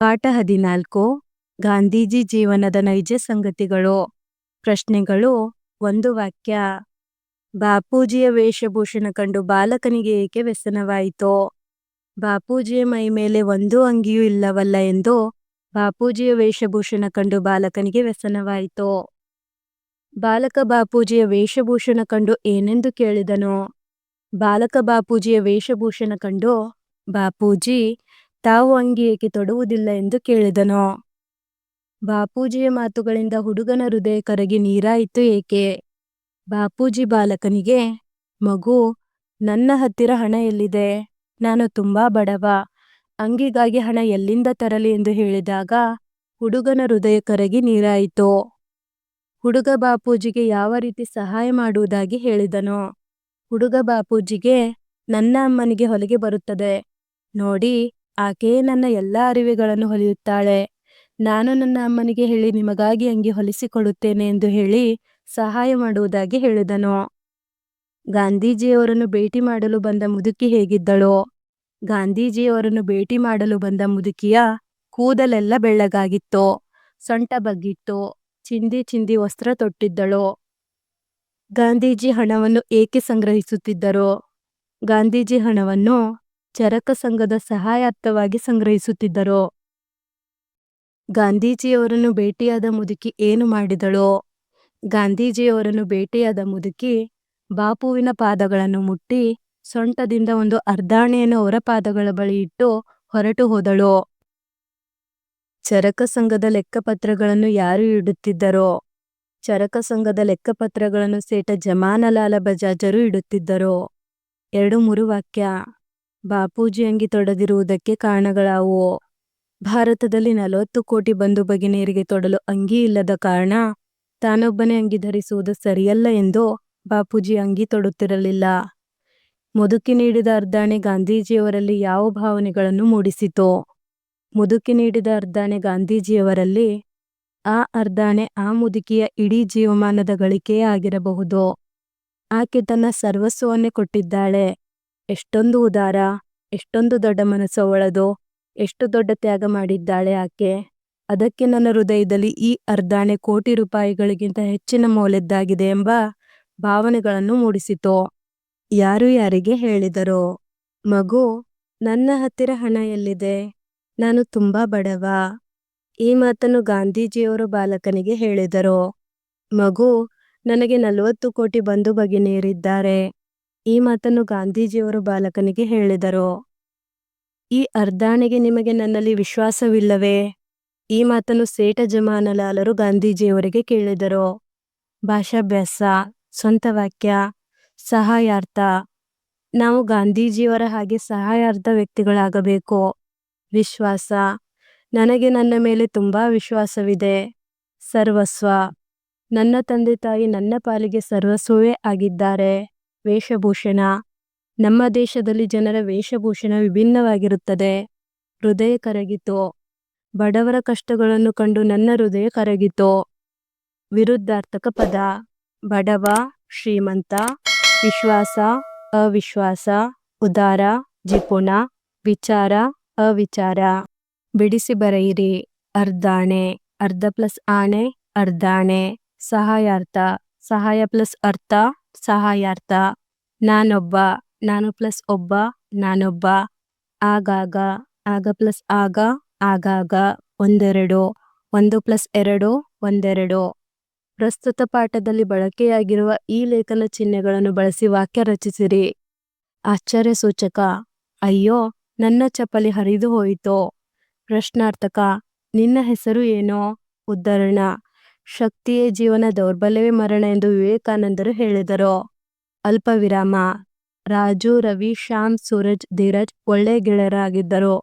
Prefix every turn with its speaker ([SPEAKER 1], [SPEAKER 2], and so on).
[SPEAKER 1] ಪಾಠ ಹದಿನಾಲ್ಕು, ಗಾಂಧೀಜಿ ಜೀವನದ ನೈಜ ಸಂಗತಿಗಳು. ಪ್ರಶ್ನೆಗಳು, ಒಂದು ವಾಕ್ಯ. ಬಾಪೂಜಿಯ ವೇಷಭೂಷಣ ಕಂಡು ಬಾಲಕನಿಗೆ ಏಕೆ ವ್ಯಸನವಾಯಿತು? ಬಾಪೂಜಿಯ ಮೈ ಮೇಲೆ ಒಂದು ಅಂಗಿಯೂ ಇಲ್ಲವಲ್ಲ ಎಂದು ಬಾಪೂಜಿಯ ವೇಷಭೂಷಣ ಕಂಡು ಬಾಲಕನಿಗೆ ವ್ಯಸನವಾಯಿತು. ಬಾಲಕ ಬಾಪೂಜಿಯ ವೇಷಭೂಷಣ ಕಂಡು ಏನೆಂದು ಕೇಳಿದನು? ಬಾಲಕ ಬಾಪೂಜಿಯ ವೇಷಭೂಷಣ ಕಂಡು, ಬಾಪೂಜಿ ತಾವು ಅಂಗಿ ಏಕೆ ತೊಡುವುದಿಲ್ಲ ಎಂದು ಕೇಳಿದನು. ಬಾಪೂಜಿಯ ಮಾತುಗಳಿಂದ ಹುಡುಗನ ಹೃದಯ ಕರಗಿ ನೀರಾಯಿತು ಏಕೆ? ಬಾಪೂಜಿ ಬಾಲಕನಿಗೆ, ಮಗು, ನನ್ನ ಹತ್ತಿರ ಹಣ ಎಲ್ಲಿದೆ? ನಾನು ತುಂಬಾ ಬಡವ. ಅಂಗಿಗಾಗಿ ಹಣ ಎಲ್ಲಿಂದ ತರಲಿ ಎಂದು ಹೇಳಿದಾಗ ಹುಡುಗನ ಹೃದಯ ಕರಗಿ ನೀರಾಯಿತು. ಹುಡುಗ ಬಾಪೂಜಿಗೆ ಯಾವ ರೀತಿ ಸಹಾಯ ಮಾಡುವುದಾಗಿ ಹೇಳಿದನು. ಹುಡುಗ ಬಾಪೂಜಿಗೆ, ನನ್ನ ಅಮ್ಮನಿಗೆ ಹೊಲಿಗೆ ಬರುತ್ತದೆ. ನೋಡಿ ಆಕೆಯೇ ನನ್ನ ಎಲ್ಲ ಅರಿವೆಗಳನ್ನು ಹೊಲಿಯುತ್ತಾಳೆ. ನಾನು ನನ್ನ ಅಮ್ಮನಿಗೆ ಹೇಳಿ ನಿಮಗಾಗಿ ಅಂಗಿ ಹೊಲಿಸಿಕೊಡುತ್ತೇನೆ ಎಂದು ಹೇಳಿ ಸಹಾಯ ಮಾಡುವುದಾಗಿ ಹೇಳಿದನು. ಗಾಂಧೀಜಿಯವರನ್ನು ಭೇಟಿ ಮಾಡಲು ಬಂದ ಮುದುಕಿ ಹೇಗಿದ್ದಳು? ಗಾಂಧೀಜಿಯವರನ್ನು ಭೇಟಿ ಮಾಡಲು ಬಂದ ಮುದುಕಿಯ ಕೂದಲೆಲ್ಲ ಬೆಳ್ಳಗಾಗಿತ್ತು, ಸೊಂಟ ಬಗ್ಗಿತ್ತು, ಚಿಂದಿ ಚಿಂದಿ ವಸ್ತ್ರ ತೊಟ್ಟಿದ್ದಳು. ಗಾಂಧೀಜಿ ಹಣವನ್ನು ಏಕೆ ಸಂಗ್ರಹಿಸುತ್ತಿದ್ದರು? ಗಾಂಧೀಜಿ ಹಣವನ್ನು ಚರಕ ಸಂಘದ ಸಹಾಯಾರ್ಥವಾಗಿ ಸಂಗ್ರಹಿಸುತ್ತಿದ್ದರು? ಗಾಂಧೀಜಿಯವರನ್ನು ಭೇಟಿಯಾದ ಮುದುಕಿ ಏನು ಮಾಡಿದಳು? ಗಾಂಧೀಜಿಯವರನ್ನು ಭೇಟಿಯಾದ ಮುದುಕಿ ಬಾಪುವಿನ ಪಾದಗಳನ್ನು ಮುಟ್ಟಿ ಸೊಂಟದಿಂದ ಒಂದು ಅರ್ಧಾಣೆಯನ್ನು ಅವರ ಪಾದಗಳ ಬಳಿ ಇಟ್ಟು ಹೊರಟು ಹೋದಳು? ಚರಕ ಸಂಘದ ಲೆಕ್ಕಪತ್ರಗಳನ್ನು ಯಾರು ಇಡುತ್ತಿದ್ದರೋ? ಚರಕ ಸಂಘದ ಲೆಕ್ಕಪತ್ರಗಳನ್ನು ಸೇಟ ಜಮಾನಲಾಲ ಬಜಾಜರು ಇಡುತ್ತಿದ್ದರು? ಎರಡು ಮೂರು ವಾಕ್ಯ. ಬಾಪೂಜಿ ಅಂಗಿ ತೊಡದಿರುವುದಕ್ಕೆ ಕಾರಣಗಳಾವು? ಭಾರತದಲ್ಲಿ ನಲವತ್ತು ಕೋಟಿ ಬಂಧು ಭಗಿನಿಯರಿಗೆ ತೊಡಲು ಅಂಗಿ ಇಲ್ಲದ ಕಾರಣ ತಾನೊಬ್ಬನೇ ಅಂಗಿ ಧರಿಸುವುದು ಸರಿಯಲ್ಲ ಎಂದು ಬಾಪೂಜಿ ಅಂಗಿ ತೊಡುತ್ತಿರಲಿಲ್ಲ. ಮುದುಕಿ ನೀಡಿದ ಅರ್ಧಾಣೆ ಗಾಂಧೀಜಿಯವರಲ್ಲಿ ಯಾವ ಭಾವನೆಗಳನ್ನು ಮೂಡಿಸಿತು? ಮುದುಕಿ ನೀಡಿದ ಅರ್ಧಾಣೆ ಗಾಂಧೀಜಿಯವರಲ್ಲಿ ಆ ಅರ್ಧಾಣೆ ಆ ಮುದುಕಿಯ ಇಡೀ ಜೀವಮಾನದ ಗಳಿಕೆಯೇ ಆಗಿರಬಹುದು? ಆಕೆ ತನ್ನ ಸರ್ವಸ್ವವನ್ನೇ ಕೊಟ್ಟಿದ್ದಾಳೆ. ಎಷ್ಟೊಂದು ಉದಾರ, ಎಷ್ಟೊಂದು ದೊಡ್ಡ ಮನಸ್ಸು ಒಳದು ಎಷ್ಟು ದೊಡ್ಡ ತ್ಯಾಗ ಮಾಡಿದ್ದಾಳೆ ಆಕೆ. ಅದಕ್ಕೆ ನನ್ನ ಹೃದಯದಲ್ಲಿ ಈ ಅರ್ಧಾಣೆ ಕೋಟಿ ರೂಪಾಯಿಗಳಿಗಿಂತ ಹೆಚ್ಚಿನ ಮೌಲ್ಯದ್ದಾಗಿದೆ ಎಂಬ ಭಾವನೆಗಳನ್ನು ಮೂಡಿಸಿತು. ಯಾರು ಯಾರಿಗೆ ಹೇಳಿದರು, ಮಗು, ನನ್ನ ಹತ್ತಿರ ಹಣ ಎಲ್ಲಿದೆ? ನಾನು ತುಂಬಾ ಬಡವ. ಈ ಮಾತನ್ನು ಗಾಂಧೀಜಿಯವರು ಬಾಲಕನಿಗೆ ಹೇಳಿದರು. ಮಗು, ನನಗೆ ನಲವತ್ತು ಕೋಟಿ ಬಂಧು ಭಗಿನಿಯರಿದ್ದಾರೆ. ಈ ಮಾತನ್ನು ಗಾಂಧೀಜಿಯವರು ಬಾಲಕನಿಗೆ ಹೇಳಿದರು. ಈ ಅರ್ಧಾಣೆಗೆ ನಿಮಗೆ ನನ್ನಲ್ಲಿ ವಿಶ್ವಾಸವಿಲ್ಲವೇ? ಈ ಮಾತನ್ನು ಸೇಠ ಜಮಾನಲಾಲರು ಗಾಂಧೀಜಿಯವರಿಗೆ ಕೇಳಿದರು. ಭಾಷಾಭ್ಯಾಸ, ಸ್ವಂತ ವಾಕ್ಯ, ಸಹಾಯಾರ್ಥ. ನಾವು ಗಾಂಧೀಜಿಯವರ ಹಾಗೆ ಸಹಾಯಾರ್ಥ ವ್ಯಕ್ತಿಗಳಾಗಬೇಕು. ವಿಶ್ವಾಸ. ನನಗೆ ನನ್ನ ಮೇಲೆ ತುಂಬಾ ವಿಶ್ವಾಸವಿದೆ. ಸರ್ವಸ್ವ. ನನ್ನ ತಂದೆ ತಾಯಿ ನನ್ನ ಪಾಲಿಗೆ ಸರ್ವಸ್ವವೇ ಆಗಿದ್ದಾರೆ. ವೇಷಭೂಷಣ. ನಮ್ಮ ದೇಶದಲ್ಲಿ ಜನರ ವೇಷಭೂಷಣ ವಿಭಿನ್ನವಾಗಿರುತ್ತದೆ. ಹೃದಯ ಕರಗಿತು. ಬಡವರ ಕಷ್ಟಗಳನ್ನು ಕಂಡು ನನ್ನ ಹೃದಯ ಕರಗಿತು. ವಿರುದ್ಧಾರ್ಥಕ ಪದ. ಬಡವ, ಶ್ರೀಮಂತ, ವಿಶ್ವಾಸ, ಅವಿಶ್ವಾಸ, ಉದಾರ, ಜಿಪುಣ, ವಿಚಾರ, ಅವಿಚಾರ. ಬಿಡಿಸಿ ಬರೆಯಿರಿ. ಅರ್ಧಾಣೆ. ಅರ್ಧ ಪ್ಲಸ್ ಆಣೆ, ಅರ್ಧಾಣೆ. ಸಹಾಯಾರ್ಥ. ಸಹಾಯ ಪ್ಲಸ್ ಅರ್ಥ. ಸಹಾಯಾರ್ಥ ನಾನೊಬ್ಬ, ನಾನು ಪ್ಲಸ್ ಒಬ್ಬ, ನಾನೊಬ್ಬ, ಆಗಾಗ, ಆಗ ಪ್ಲಸ್ ಆಗ, ಆಗಾಗ ಒಂದೆರಡು, ಒಂದು ಪ್ಲಸ್ ಎರಡು, ಒಂದೆರಡು. ಪ್ರಸ್ತುತ ಪಾಠದಲ್ಲಿ ಬಳಕೆಯಾಗಿರುವ ಈ ಲೇಖನ ಚಿಹ್ನೆಗಳನ್ನು ಬಳಸಿ ವಾಕ್ಯ ರಚಿಸಿರಿ. ಆಶ್ಚರ್ಯ ಸೂಚಕ, ಅಯ್ಯೋ, ನನ್ನ ಚಪ್ಪಲಿ ಹರಿದು ಹೋಯಿತು. ಪ್ರಶ್ನಾರ್ಥಕ, ನಿನ್ನ ಹೆಸರು ಏನೋ? ಉದ್ಧರಣ ಶಕ್ತಿಯೇ ಜೀವನ ದೌರ್ಬಲ್ಯವೇ ಮರಣ ಎಂದು ವಿವೇಕಾನಂದರು ಹೇಳಿದರು. ಅಲ್ಪ ವಿರಾಮ ರಾಜು, ರವಿ, ಶ್ಯಾಮ್, ಸೂರಜ್, ಧೀರಜ್ ಒಳ್ಳೆ ಗೆಳೆಯರಾಗಿದ್ದರು.